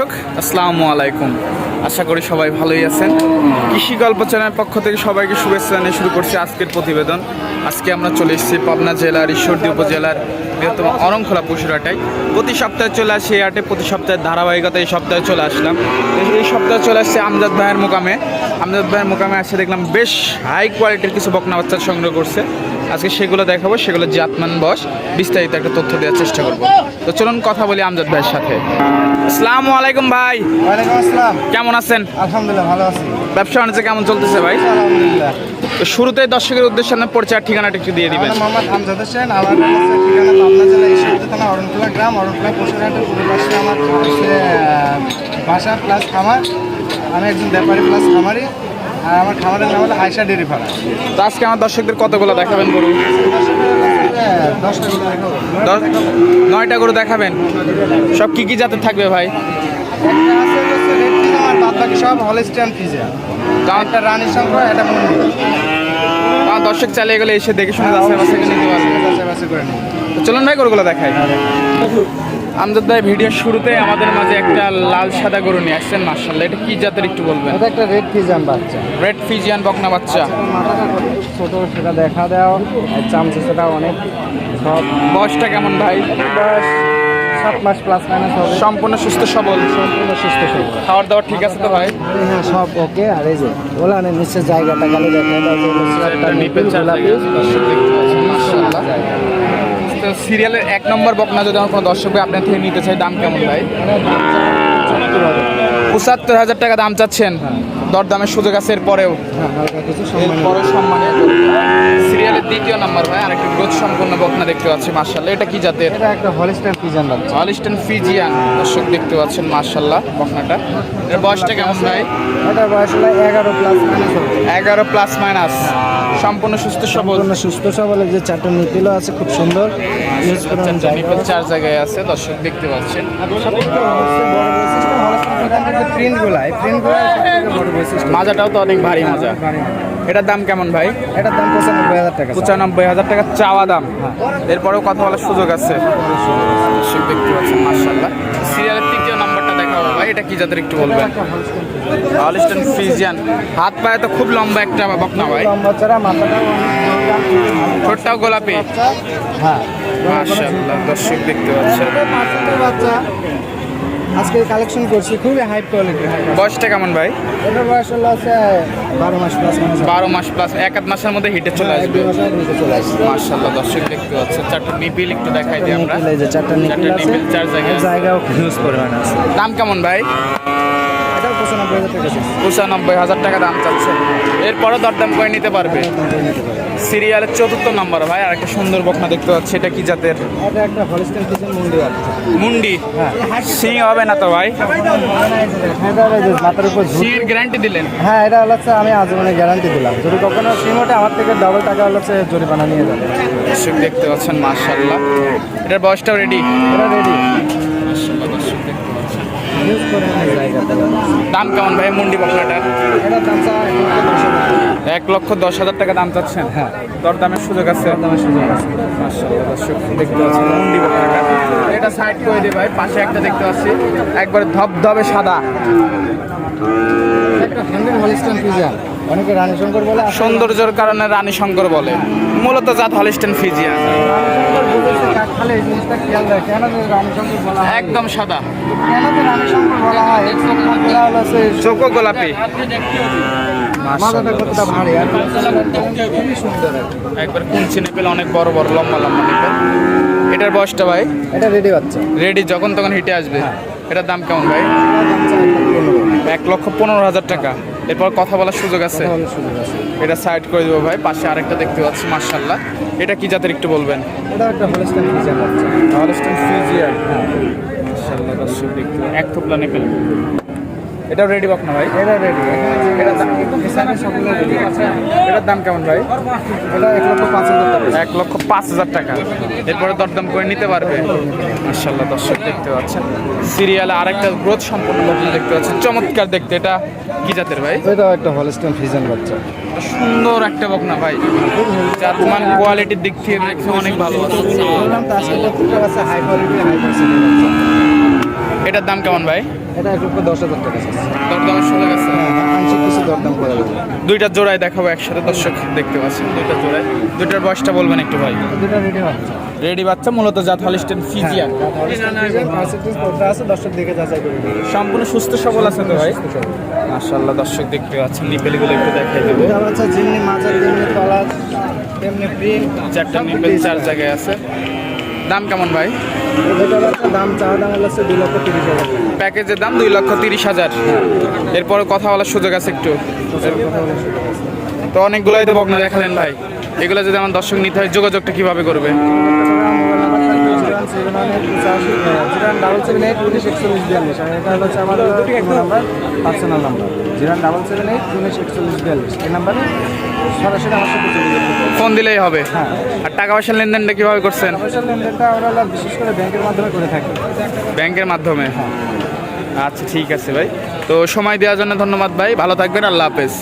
দর্শক, আসসালামু আলাইকুম। আশা করি সবাই ভালোই আছেন। কৃষি গল্প চ্যানেলের পক্ষ থেকে সবাইকে শুভেচ্ছা জানিয়ে শুরু করছি আজকের প্রতিবেদন। আজকে আমরা চলে এসেছি পাবনা জেলার ঈশ্বরদী উপজেলার বৃহত্তম অরংখোলা পশুরহাটায় প্রতি সপ্তাহে চলে আসি এই হাটে প্রতি সপ্তাহে ধারাবাহিকতা এই সপ্তাহে চলে আসলাম। এই- এই সপ্তাহে চলে আসছে আমজাদ ভাইয়ের মোকামে। আমজাদ ভাইয়ের মোকামে আসে দেখলাম বেশ হাই কোয়ালিটির কিছু বকনা বাচ্চা সংগ্রহ করছে। আজকে সেগুলো দেখাবো সেগুলো জাতমান বস। বিস্তারিত একটা তথ্য দেওয়ার চেষ্টা করব। তো চলুন কথা বলি আমজাদ ভাইয়ের সাথে। আসসালামু আলাইকুম ভাই। ওয়ালাইকুম আসসালাম। কেমন আছেন? আলহামদুলিল্লাহ ভালো আছি। ব্যবসা বাণিজ্য কেমন চলতেছে ভাই? আলহামদুলিল্লাহ। তো শুরুতেই দর্শকের উদ্দেশ্যে আপনার পরিচয় ঠিকানাটা একটু দিয়ে দিবেন। মোহাম্মদ হামজাদ হোসেন আমার ঠিকানা পাবনা জেলা ঈশ্বরদী থানা অরণকুলা গ্রাম অরণকুলা পশুরহাটের পূর্ব পাশে আমার বাসা প্লাস খামার। আমি একজন ব্যাপারী প্লাস খামারি। আর আমার খামারের নাম হলো আয়সা ডেরি ফার্ম তো আজকে আমার দর্শকদের কতগুলো দেখাবেন গরু? নয়টা গরু দেখাবেন? সব কি কি জাতের থাকবে ভাই? সব হলিস্টিয়ান পিজা একটা রানী সংখ্যা একটা মন্দির দর্শক চালিয়ে গেলে এসে দেখে শুনে নিতে পারবে। তো চলুন ভাই গরুগুলো দেখাই। আমজাদ ভাই ভিডিওর শুরুতে আমাদের মাঝে একটা লাল সাদা গরু নিয়ে আসছেন মার্শাল্লাহ এটা কি জাতের একটু বলবেন? এটা একটা রেড ফিজিয়ান বাচ্চা। রেড ফিজিয়ান বকনা বাচ্চা। মাথাটা ছোট সেটা দেখা দেওয়া চামচে সেটা অনেক সব। বয়সটা কেমন ভাই? বয়স সাত মাস প্লাস মাইনাস হবে। সম্পূর্ণ সুস্থ সবল? সম্পূর্ণ সুস্থ সবল। খাওয়ার দাওয়ার ঠিক আছে তো ভাই? হ্যাঁ সব ওকে আর এই যে ওলা না নিচের জায়গাটা গেলে দেখে দাও যে নিপেল মাশাআল্লাহ। সিরিয়ালের এক নম্বর বকনা যদি আমার কোনো দর্শক ভাই আপনার থেকে নিতে চাই দাম কেমন ভাই? পঁচাত্তর হাজার টাকা দাম চাচ্ছেন। দরদামের সুযোগ আছে এরপরেও। সম্মান এরপরে সম্মানীয় সিরিয়ালের দ্বিতীয় নাম্বার ভাই আরেকটি গ্রোথ সম্পন্ন বকনা দেখতে পাচ্ছি মার্শাল্লাহ এটা কি জাতের? এটা একটা হলিস্টাইন পিজন বাচ্চা। হলিস্টন ফিজিয়ান দর্শক দেখতে পাচ্ছেন মার্শাল্লাহ বকনাটা। এর বয়সটা কেমন ভাই? এটা বয়স হলো এগারো প্লাস মাইনাস এগারো প্লাস মাইনাস সম্পূর্ণ সুস্থ সবল। সম্পূর্ণ সুস্থ সবলের যে চারটা নিপিলও আছে খুব সুন্দর। করে চারটা নিপল চার জায়গায় আছে দর্শক দেখতে পাচ্ছেন। প্রিন্টগুলো এই প্রিন্টগুলো বড় বৈশিষ্ট্য। মাজাটাও তো অনেক ভারী মাজা। এটার দাম কেমন ভাই? এটার দাম পঁচানব্বই হাজার টাকা পঁচানব্বই হাজার টাকা চাওয়া দাম। এরপরেও কথা বলার সুযোগ আছে। দর্শক দেখতে পাচ্ছেন মার্শাল্লাহ সিরিয়ালের তৃতীয় নাম্বারটা দেখাবো ভাই এটা কি একটু বলবেন? Holstein Friesian. হাত পায়ে তো খুব লম্বা একটা বকনা ভাই। ঠোঁটটাও গোলাপি। হ্যাঁ। মার্শাল্লাহ দর্শক দেখতে পাচ্ছেন। আজকে কালেকশন করছি খুবই হাই কোয়ালিটি বয়সটা কেমন ভাই? এটার বয়স হলো আছে বারো মাস প্লাস বারো মাস প্লাস এক আধ মাসের মধ্যে হিটে চলে আসবে। দুই চলে আসছে মার্শাল্লাহ দর্শক দেখতে পাচ্ছে চারটা নিপিল একটু দেখাই দিই আমরা। চারটা নিপিল চার জায়গায়। জায়গাও ইউজ আছে দাম কেমন ভাই? পঁচানব্বই হাজার টাকা দাম চাচ্ছে। এরপরে দরদাম করে নিতে পারবে। সিরিয়ালের চতুর্থ নাম্বার ভাই আর একটা সুন্দর বকনা দেখতে পাচ্ছি এটা কি জাতের? মুন্ডি হ্যাঁ। সিং হবে না তো ভাই? সিং গ্যারান্টি দিলেন? হ্যাঁ এটা হলো হচ্ছে আমি আজ আজীবনে গ্যারান্টি দিলাম। যদি কখনো সিং ওঠে আমার থেকে ডাবল টাকা হলো হচ্ছে জরিমানা নিয়ে যাবে। দেখতে পাচ্ছেন মার্শাল্লাহ এটার বয়সটাও রেডি এটা রেডি দাম কেমন ভাই মুন্ডি বকনাটার এক লক্ষ দশ হাজার টাকা। দাম চাচ্ছেন? হ্যাঁ। দরদামের সুযোগ আছে? দামের সুযোগ আছে। দর্শক দেখতে পাচ্ছি মুন্ডি বকনাটা এটা সাইড করে দিই ভাই পাশে একটা দেখতে পাচ্ছি। একবারে ধবধবে সাদা। একটা হ্যান্ডেল হলিস্টেন পিজান অনেকে রানী শঙ্কর বলে সৌন্দর্যের কারণে রানী শঙ্কর বলে। মূলত জাত হলিস্টেন ফিজিয়ান। রানী শঙ্কর বলেছে কাক খালে এই জিনিসটা খেয়াল রাখে। কেন যে রানী শঙ্কর বলা হয়? একদম সাদা। হয়? চোখ গোলাপি। একবার কুঞ্চি নেপেল অনেক বড় বড় লম্বা লম্বা নেপেল এটার বয়সটা ভাই? এটা রেডি বাচ্চা। রেডি যখন তখন হিটে আসবে। এটার দাম কেমন ভাই। এক লক্ষ পনেরো হাজার টাকা। এরপর কথা বলার সুযোগ আছে। এটা সাইড করে দেবো ভাই পাশে আরেকটা দেখতে পাচ্ছি মার্শাল্লাহ এটা কি জাতের একটু বলবেন? এটা একটা মার্শাল্লাহ এক থোপলা নেপেল এটাও রেডি বক না ভাই। এটা রেডি এটার দাম এখানে সকলে রেডি আছে এটার দাম কেমন ভাই? এটা এক লক্ষ পাঁচ হাজার টাকা। এক লক্ষ পাঁচ হাজার টাকা। এরপরে দরদাম করে নিতে পারবে। মার্শাল্লাহ দর্শক দেখতে পাচ্ছেন। সিরিয়ালে আরেকটা গ্রোথ সম্পন্ন বকনা দেখতে পাচ্ছেন। চমৎকার দেখতে। এটা কি জাতের ভাই? এটাও একটা হলিস্টেন ফিজান বাচ্চা। সুন্দর একটা বকনা ভাই। যার মান কোয়ালিটির দিক থেকে দেখতে অনেক ভালো এটার দাম কেমন ভাই? এটা এক লক্ষ দশ হাজার টাকা দরদাম চলে গেছে। আংশিক কিছু দরদাম করে দেবো। দুইটা জোড়ায় দেখাবো একসাথে দর্শক দেখতে পাচ্ছেন দুইটা জোড়ায় দুইটার বয়সটা বলবেন একটু ভাই। রেডি হচ্ছে রেডি বাচ্চা মূলত জাত হলিস্টেন ফিজিয়ান। আছে দর্শক দেখে যাচাই করে দেবে সম্পূর্ণ সুস্থ সবল আছে তো ভাই? মাশাআল্লাহ দর্শক দেখতে পাচ্ছেন নিপেলগুলো একটু দেখাই দেবো। যেমনি মাজার তেমনি তলা তেমনি প্রিন্ট। চারটা নিপেল চার জায়গায় আছে। দাম কেমন ভাই? দাম প্যাকেজের দাম দুই লক্ষ তিরিশ হাজার। এরপর কথা বলার সুযোগ আছে একটু। তো অনেকগুলোই তো বকনা দেখালেন ভাই। এগুলো যদি আমার দর্শক নিতে হয়, যোগাযোগটা কীভাবে করবে? ডাবল সেভেন এইট উনিশ একচল্লিশ বিয়াল্লিশ আর এটা হচ্ছে আমার number personal number zero double seven eight উনিশ একচল্লিশ বিয়াল্লিশ এই নাম্বারে সরাসরি আমার সাথে। ফোন দিলেই হবে। হ্যাঁ। আর টাকা পয়সার লেনদেনটা কীভাবে করছেন? সোশ্যাল লেনদেনটা আমরা বিশেষ করে ব্যাংকের মাধ্যমে করে থাকি। ব্যাংকের মাধ্যমে? আচ্ছা ঠিক আছে ভাই। তো সময় দেওয়ার জন্য ধন্যবাদ ভাই। ভালো থাকবেন আল্লাহ হাফেজ।